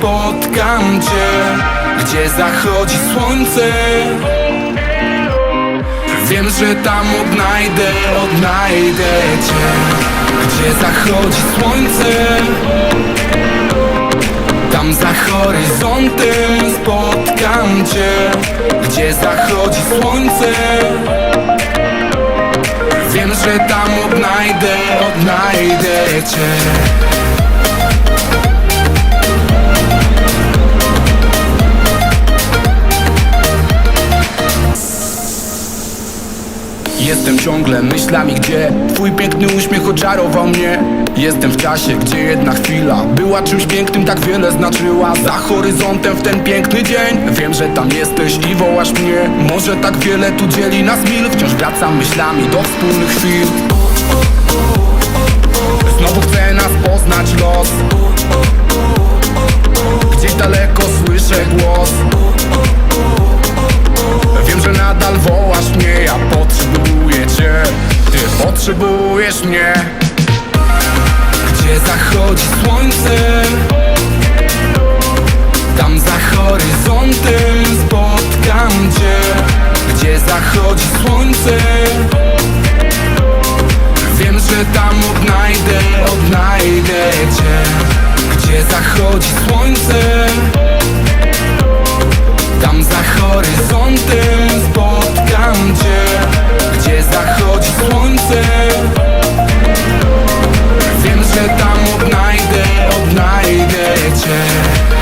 spotkam cię Gdzie zachodzi słońce. Wiem, że tam odnajdę, odnajdę cię Gdzie zachodzi słońce. Tam za horyzontem spotkam cię Gdzie zachodzi słońce. Wiem, że tam odnajdę, odnajdę cię ciągle myślami, gdzie Twój piękny uśmiech oczarował mnie. Jestem w czasie, gdzie jedna chwila Była czymś pięknym, tak wiele znaczyła. Za horyzontem w ten piękny dzień Wiem, że tam jesteś i wołasz mnie. Może tak wiele tu dzieli nas mil Wciąż wracam myślami do wspólnych chwil. Znowu chce nas poznać los. Gdzieś daleko słyszę głos potrzebujesz mnie? Gdzie zachodzi słońce? Tam za horyzontem spotkam cię. Gdzie zachodzi słońce? Wiem, że tam odnajdę, odnajdę cię. Gdzie zachodzi słońce odnajdę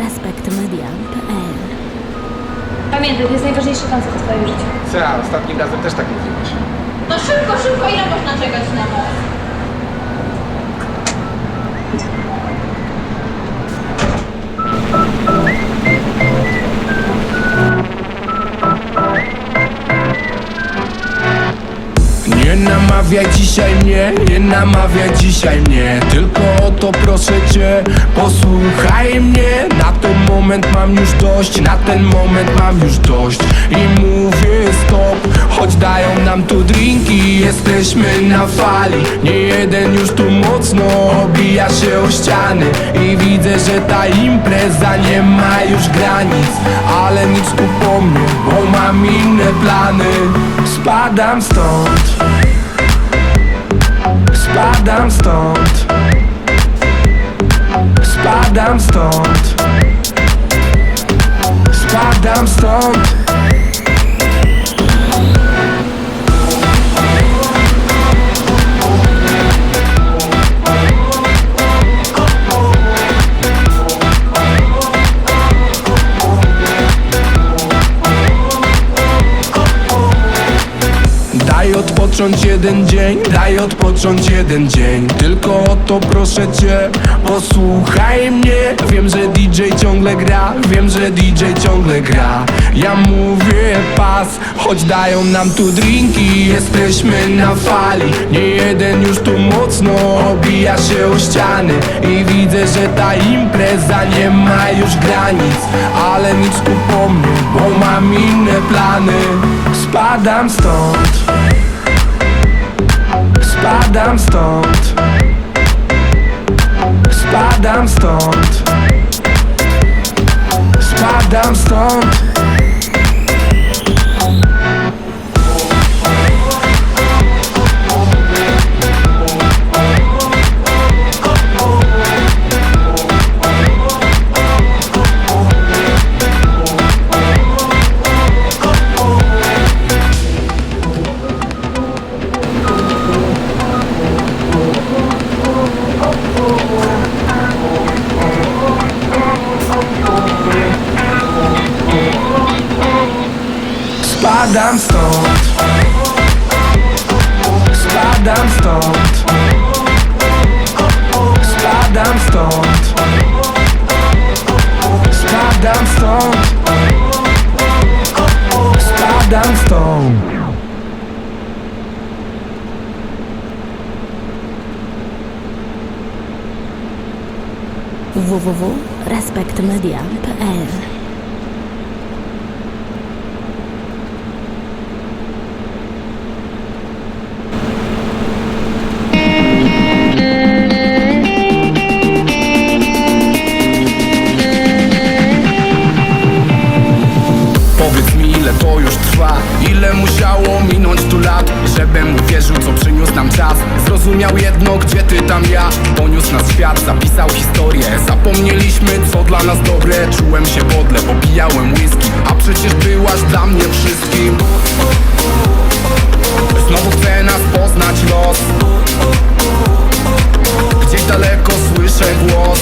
cię www.respektmedia.pl Pamiętaj, to jest najważniejszy koncert w twoim życiu. Co ja, ostatnim razem też tak mówiłeś. No szybko, szybko, ile można czekać na nas? Namawiaj dzisiaj mnie, nie namawiaj dzisiaj mnie. Tylko o to proszę cię, posłuchaj mnie. Na ten moment mam już dość, na ten moment mam już dość. I mówię stop, choć dają nam tu drinki Jesteśmy na fali, nie jeden już tu mocno obija się o ściany. I widzę, że ta impreza nie ma już granic. Ale nic tu po mnie, bo mam inne plany. Spadam stąd Spadam stąd. Spadam stąd. Spadam stąd odpocząć jeden dzień, daj odpocząć jeden dzień. Tylko o to proszę cię, posłuchaj mnie. Wiem, że DJ ciągle gra, wiem, że DJ ciągle gra. Ja mówię pas, choć dają nam tu drinki. Jesteśmy na fali, nie jeden już tu mocno obija się o ściany. I widzę, że ta impreza nie ma już granic. Ale nic tu po mnie, bo mam inne plany. Spadam stąd Spadam stąd. Spadam stąd. Spadam stąd Spadam stąd. Spadam stąd. Spadam stąd. Spadam stąd. Spadam stąd. www.respektmedia.pl jedno gdzie ty tam ja? Poniósł nas świat, zapisał historię. Zapomnieliśmy co dla nas dobre. Czułem się podle, bo pijałem whisky. A przecież byłaś dla mnie wszystkim. Znowu chce nas poznać los. Gdzieś daleko słyszę głos.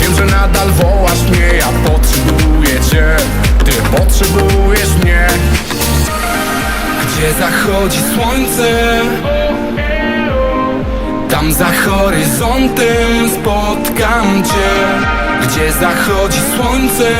Wiem, że nadal wołasz mnie, ja potrzebuję cię. Ty potrzebujesz mnie Gdzie zachodzi słońce. Tam za horyzontem spotkam cię Gdzie zachodzi słońce